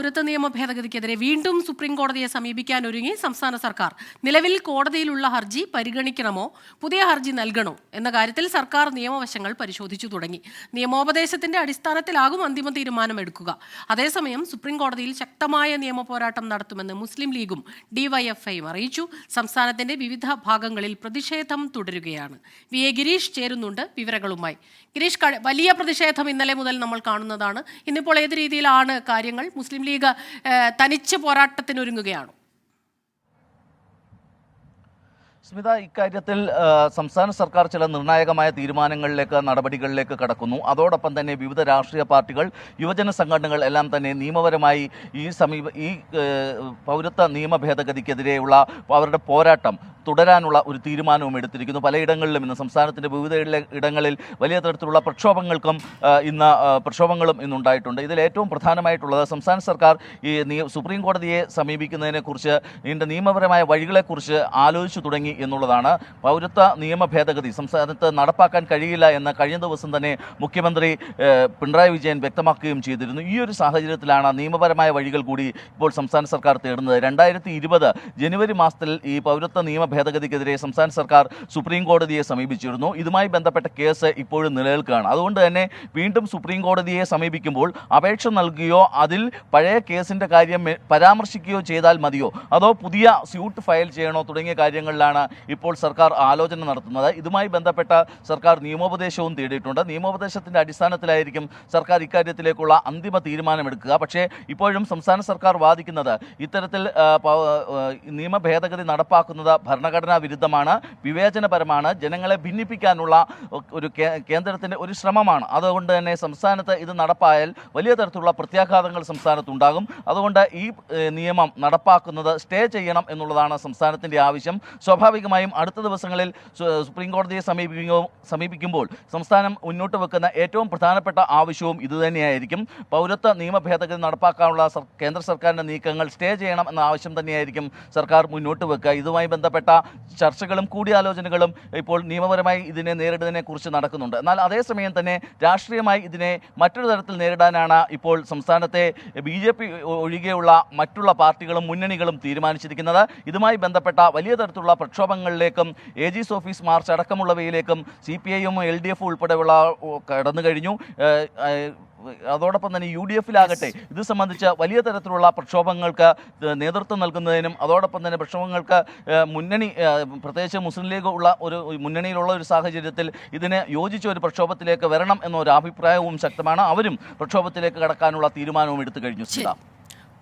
പൗരത്വ നിയമ ഭേദഗതിക്കെതിരെ വീണ്ടും സുപ്രീം കോടതിയെ സമീപിക്കാൻ ഒരുങ്ങി സംസ്ഥാന സർക്കാർ. നിലവിൽ കോടതിയിലുള്ള ഹർജി പരിഗണിക്കണമോ? പുതിയ ഹർജി നൽകണോ? എന്ന കാര്യത്തിൽ സർക്കാർ നിയമവശങ്ങൾ പരിശോധിച്ചു തുടങ്ങി. നിയമോപദേശത്തിന്റെ അടിസ്ഥാനത്തിലാകും അന്തിമ തീരുമാനം എടുക്കുക അതേസമയം സുപ്രീം കോടതിയിൽ ശക്തമായ നിയമ പോരാട്ടം നടത്തുമെന്ന് മുസ്ലിം ലീഗും ഡിവൈഎഫ്ഐയും അറിയിച്ചു. സംസ്ഥാനത്തിന്റെ വിവിധ ഭാഗങ്ങളിൽ പ്രതിഷേധം തുടരുകയാണ്. വി എ ഗിരീഷ് ചേരുന്നുണ്ട് വിവരങ്ങളുമായി. ഗിരീഷ് വലിയ പ്രതിഷേധം ഇന്നലെ മുതൽ നമ്മൾ കാണുന്നതാണ്. ഇന്നിപ്പോൾ ഏത് രീതിയിലാണ് കാര്യങ്ങൾ? മുസ്ലിം ഏഹ്, തനിച്ച് പോരാട്ടത്തിനൊരുങ്ങുകയാണോ. സ്മിത ഇക്കാര്യത്തിൽ സംസ്ഥാന സർക്കാർ ചില നിർണായകമായ തീരുമാനങ്ങളിലേക്ക് നടപടികളിലേക്ക് കടക്കുന്നു. അതോടൊപ്പം തന്നെ വിവിധ രാഷ്ട്രീയ പാർട്ടികൾ യുവജന സംഘടനകൾ എല്ലാം തന്നെ നിയമപരമായി ഈ സമീപ ഈ പൗരത്വ നിയമ ഭേദഗതിക്കെതിരെയുള്ള അവരുടെ പോരാട്ടം തുടരാനുള്ള ഒരു തീരുമാനവും എടുത്തിരിക്കുന്നു. പലയിടങ്ങളിലും ഇന്ന് സംസ്ഥാനത്തിന്റെ വിവിധ ഇടങ്ങളിൽ വലിയ തരത്തിലുള്ള പ്രക്ഷോഭങ്ങൾക്കും ഇന്ന് പ്രക്ഷോഭങ്ങളും ഇന്നുണ്ടായിട്ടുണ്ട് ഇതിൽ ഏറ്റവും പ്രധാനമായിട്ടുള്ളത് സംസ്ഥാന സർക്കാർ ഈ സുപ്രീം കോടതിയെ സമീപിക്കുന്നതിനെക്കുറിച്ച് ഇതിന്റെ നിയമപരമായ വഴികളെക്കുറിച്ച് ആലോചിച്ചു തുടങ്ങി എന്നുള്ളതാണ് പൗരത്വ നിയമ ഭേദഗതി. സംസ്ഥാനത്ത് നടപ്പാക്കാൻ കഴിയില്ല എന്ന് കഴിഞ്ഞ ദിവസം തന്നെ മുഖ്യമന്ത്രി പിണറായി വിജയൻ വ്യക്തമാക്കുകയും ചെയ്തിരുന്നു. ഈ ഒരു സാഹചര്യത്തിലാണ് നിയമപരമായ വഴികൾ കൂടി ഇപ്പോൾ സംസ്ഥാന സർക്കാർ തേടുന്നത്. രണ്ടായിരത്തി ഇരുപത് ജനുവരി മാസത്തിൽ ഈ പൗരത്വ നിയമ ഭേദഗതിക്കെതിരെ സംസ്ഥാന സർക്കാർ സുപ്രീം കോടതിയെ സമീപിച്ചിരുന്നു. ഇതുമായി ബന്ധപ്പെട്ട കേസ് ഇപ്പോഴും നിലനിൽക്കുകയാണ്. അതുകൊണ്ട് തന്നെ വീണ്ടും സുപ്രീം കോടതിയെ സമീപിക്കുമ്പോൾ അപേക്ഷ നൽകുകയോ അതിൽ പഴയ കേസിന്റെ കാര്യം പരാമർശിക്കുകയോ ചെയ്താൽ മതിയോ അതോ പുതിയ സ്യൂട്ട് ഫയൽ ചെയ്യണോ തുടങ്ങിയ കാര്യങ്ങളിലാണ് ഇപ്പോൾ സർക്കാർ ആലോചന നടത്തുന്നത്. ഇതുമായി ബന്ധപ്പെട്ട സർക്കാർ നിയമോപദേശവും തേടിയിട്ടുണ്ട്. നിയമോപദേശത്തിന്റെ അടിസ്ഥാനത്തിലായിരിക്കും സർക്കാർ ഇക്കാര്യത്തിലേക്കുള്ള അന്തിമ തീരുമാനമെടുക്കുക. പക്ഷേ ഇപ്പോഴും സംസ്ഥാന സർക്കാർ വാദിക്കുന്നത് ഇത്തരത്തിൽ നിയമ ഭേദഗതി നടപ്പാക്കുന്നത് ഭരണഘടനാ വിരുദ്ധമാണ് വിവേചനപരമാണ് ജനങ്ങളെ ഭിന്നിപ്പിക്കാനുള്ള ഒരു കേന്ദ്രത്തിന്റെ ഒരു ശ്രമമാണ്. അതുകൊണ്ട് തന്നെ സംസ്ഥാനത്ത് ഇത് നടപ്പായാൽ വലിയ തരത്തിലുള്ള പ്രത്യാഘാതങ്ങൾ സംസ്ഥാനത്തുണ്ടാകും. അതുകൊണ്ട് ഈ നിയമം നടപ്പാക്കുന്നത് സ്റ്റേ ചെയ്യണം എന്നുള്ളതാണ് സംസ്ഥാനത്തിന്റെ ആവശ്യം. സ്വാഭാവികമായും അടുത്ത ദിവസങ്ങളിൽ സുപ്രീം കോടതിയെ സമീപിക്കുകയോ സമീപിക്കുമ്പോൾ സംസ്ഥാനം മുന്നോട്ട് വെക്കുന്ന ഏറ്റവും പ്രധാനപ്പെട്ട ആവശ്യവും ഇതുതന്നെയായിരിക്കും പൗരത്വ നിയമ ഭേദഗതി നടപ്പാക്കാനുള്ള കേന്ദ്ര സർക്കാരിന്റെ നീക്കങ്ങൾ സ്റ്റേ ചെയ്യണം എന്ന ആവശ്യം തന്നെയായിരിക്കും സർക്കാർ മുന്നോട്ട് വെക്കുക. ഇതുമായി ബന്ധപ്പെട്ട ചർച്ചകളും കൂടിയാലോചനകളും ഇപ്പോൾ നിയമപരമായി ഇതിനെ നേരിടുന്നതിനെ കുറിച്ച് നടക്കുന്നുണ്ട്. എന്നാൽ അതേസമയം തന്നെ രാഷ്ട്രീയമായി ഇതിനെ മറ്റൊരു തരത്തിൽ നേരിടാനാണ് ഇപ്പോൾ സംസ്ഥാനത്തെ ബി ജെ പി ഒഴികെയുള്ള മറ്റുള്ള പാർട്ടികളും മുന്നണികളും തീരുമാനിച്ചിരിക്കുന്നത്. ഇതുമായി ബന്ധപ്പെട്ട വലിയ തരത്തിലുള്ള പ്രക്ഷോഭങ്ങളിലേക്കും A G's office march അടക്കമുള്ളവയിലേക്കും C P I M L D എഫും ഉൾപ്പെടെയുള്ള കടന്നു കഴിഞ്ഞു. അതോടൊപ്പം തന്നെ യു ഡി എഫിലാകട്ടെ ഇത് സംബന്ധിച്ച് വലിയ തരത്തിലുള്ള പ്രക്ഷോഭങ്ങൾക്ക് നേതൃത്വം നൽകുന്നതിനും അതോടൊപ്പം തന്നെ പ്രക്ഷോഭങ്ങൾക്ക് മുന്നണി പ്രത്യേകിച്ച് മുസ്ലിം ലീഗ് ഉള്ള ഒരു മുന്നണിയിലുള്ള ഒരു സാഹചര്യത്തിൽ ഇതിനെ യോജിച്ച ഒരു പ്രക്ഷോഭത്തിലേക്ക് വരണം എന്നൊരു അഭിപ്രായവും ശക്തമാണ്. അവരും പ്രക്ഷോഭത്തിലേക്ക് കടക്കാനുള്ള തീരുമാനവും എടുത്തു കഴിഞ്ഞു.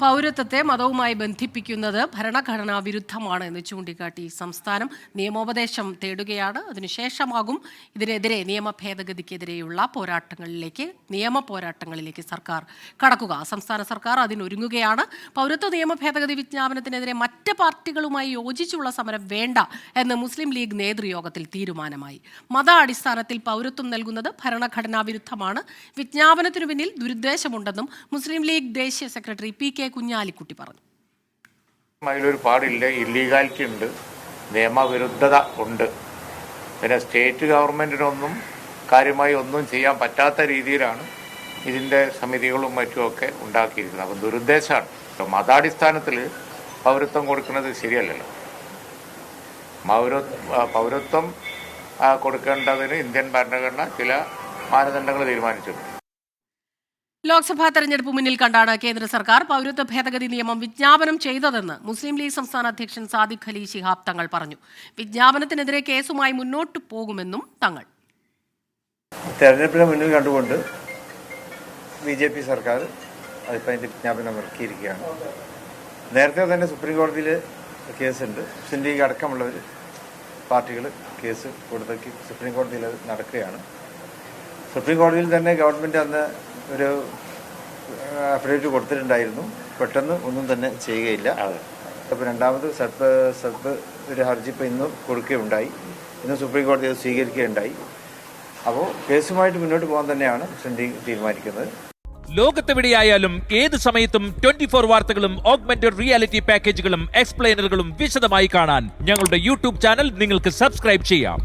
പൗരത്വത്തെ മതവുമായി ബന്ധിപ്പിക്കുന്നത് ഭരണഘടനാ വിരുദ്ധമാണ് എന്ന് ചൂണ്ടിക്കാട്ടി സംസ്ഥാനം നിയമോപദേശം തേടുകയാണ്. അതിനുശേഷമാകും ഇതിനെതിരെ നിയമ ഭേദഗതിക്കെതിരെയുള്ള പോരാട്ടങ്ങളിലേക്ക് നിയമ പോരാട്ടങ്ങളിലേക്ക് സർക്കാർ കടക്കുക. സംസ്ഥാന സർക്കാർ അതിനൊരുങ്ങുകയാണ്. പൗരത്വ നിയമ ഭേദഗതി വിജ്ഞാപനത്തിനെതിരെ മറ്റ് പാർട്ടികളുമായി യോജിച്ചുള്ള സമരം വേണ്ട എന്ന് മുസ്ലിം ലീഗ് നേതൃയോഗത്തിൽ തീരുമാനമായി. മത അടിസ്ഥാനത്തിൽ പൗരത്വം നൽകുന്നത് ഭരണഘടനാ വിരുദ്ധമാണ്. വിജ്ഞാപനത്തിനു പിന്നിൽ ദുരുദ്ദേശമുണ്ടെന്നും മുസ്ലിം ലീഗ് ദേശീയ സെക്രട്ടറി പി കെ കുഞ്ഞാലിക്കുട്ടി പറഞ്ഞു. അതിലൊരു പാടില്ല. ഇല്ലീഗാലിറ്റി ഉണ്ട് നിയമവിരുദ്ധത ഉണ്ട്. പിന്നെ സ്റ്റേറ്റ് ഗവൺമെന്റിനൊന്നും കാര്യമായി ഒന്നും ചെയ്യാൻ പറ്റാത്ത രീതിയിലാണ് ഇതിന്റെ സമിതികളും മറ്റുമൊക്കെ ഉണ്ടാക്കിയിരിക്കുന്നത്. അപ്പം ദുരുദ്ദേശമാണ്. മതാടിസ്ഥാനത്തിൽ പൗരത്വം കൊടുക്കുന്നത് ശരിയല്ലല്ലോ. പൗര പൗരത്വം കൊടുക്കേണ്ടതിന് ഇന്ത്യൻ ഭരണഘടന ചില മാനദണ്ഡങ്ങൾ തീരുമാനിച്ചിട്ടുണ്ട്. ലോക്സഭാ തെരഞ്ഞെടുപ്പ് മുന്നിൽ കണ്ടാണ് കേന്ദ്ര സർക്കാർ പൗരത്വ ഭേദഗതി നിയമം വിജ്ഞാപനം ചെയ്തതെന്ന് മുസ്ലിം ലീഗ് സംസ്ഥാന അധ്യക്ഷൻ സാദിഖ് അലി ശിഹാബ് തങ്ങൾ പറഞ്ഞു. വിജ്ഞാപനത്തിനെതിരെ കേസുമായി മുന്നോട്ട് പോകുമെന്നും തങ്ങൾ. തെരഞ്ഞെടുപ്പിനെ മുന്നിൽ കണ്ടുകൊണ്ട് ബി ജെ പി സർക്കാർ അതിപ്പോൾ അതിന്റെ വിജ്ഞാപനം ഇറക്കിയിരിക്കുകയാണ്. നേരത്തെ തന്നെ സുപ്രീം കോടതിയിൽ കേസുണ്ട്. മുസ്ലിം ലീഗ് അടക്കമുള്ളവർ പാർട്ടികൾ കേസ് കൊടുത്തേക്ക് സുപ്രീം കോടതിയിൽ നടക്കുകയാണ്. സുപ്രീം കോടതിയിൽ തന്നെ ഗവൺമെന്റ് അന്ന് ഒരു അഫിഡവിറ്റ് കൊടുത്തിട്ടുണ്ടായിരുന്നു. പെട്ടെന്ന് ഒന്നും തന്നെ ചെയ്യുകയില്ല. അപ്പോൾ രണ്ടാമത് സബ് സബ് ഒരു ഹർജി ഇപ്പോൾ ഇന്ന് കൊടുക്കുകയുണ്ടായി. ഇന്ന് സുപ്രീം കോടതി അത് സ്വീകരിക്കുകയുണ്ടായി. അപ്പോൾ കേസുമായിട്ട് മുന്നോട്ട് പോകാൻ തന്നെയാണ് സെൻഡിങ് തീരുമാനിക്കുന്നത്. ലോകത്തെവിടെയായാലും ഏത് സമയത്തും ട്വന്റി ഫോർ വാർത്തകളും ഓഗ്മെന്റഡ് റിയാലിറ്റി പാക്കേജുകളും എക്സ്പ്ലെയിനറുകളും വിശദമായി കാണാൻ ഞങ്ങളുടെ യൂട്യൂബ് ചാനൽ നിങ്ങൾക്ക് സബ്സ്ക്രൈബ് ചെയ്യാം.